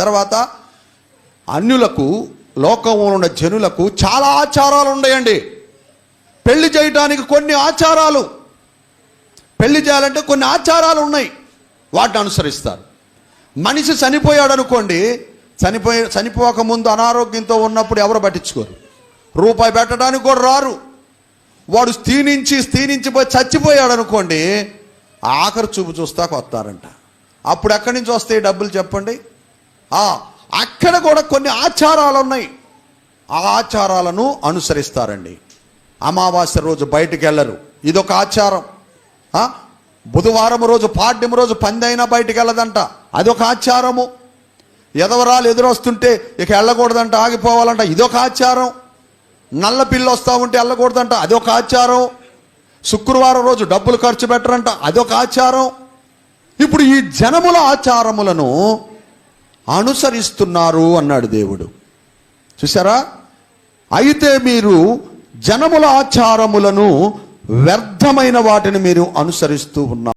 తర్వాత అన్యులకు లోకంలో ఉన్న జనులకు చాలా ఆచారాలు ఉన్నాయండి. పెళ్ళి చేయటానికి కొన్ని ఆచారాలు. పెళ్ళి చేయాలంటే కొన్ని ఆచారాలు ఉన్నాయి. వాటిని అనుసరిస్తారు. మనిషి చనిపోయాడు అనుకోండి చనిపోయి చనిపోక ముందు అనారోగ్యంతో ఉన్నప్పుడు ఎవరు పట్టించుకోరు. రూపాయి పెట్టడానికి కూడా రారు. వాడు స్థీనించి స్థీనించి పోయి చచ్చిపోయాడు అనుకోండి ఆఖరి చూపు చూస్తాక వస్తారంట. అప్పుడు ఎక్కడి నుంచి వస్తాయి డబ్బులు చెప్పండి? అక్కడ కూడా కొన్ని ఆచారాలు ఉన్నాయి ఆ ఆచారాలను అనుసరిస్తారండి. అమావాస్య రోజు బయటికి వెళ్ళరు. ఇదొక ఆచారం. బుధవారం రోజు పాడ్యం రోజు పంది అయినా బయటికి వెళ్ళదంట. అదొక ఆచారము. ఎదవరాలు ఎదురొస్తుంటే ఇక వెళ్ళకూడదంట ఆగిపోవాలంట. ఇదొక ఆచారం. నల్ల పిల్ల వస్తూ ఉంటే వెళ్ళకూడదంట. అదొక ఆచారం. శుక్రవారం రోజు డబ్బులు ఖర్చు పెట్టరంట. అదొక ఆచారం. ఇప్పుడు ఈ జనముల ఆచారములను అనుసరిస్తున్నారు అన్నాడు దేవుడు. చూసారా అయితే మీరు జనముల ఆచారములను వ్యర్థమైన వాటిని మీరు అనుసరిస్తూ ఉన్నారు.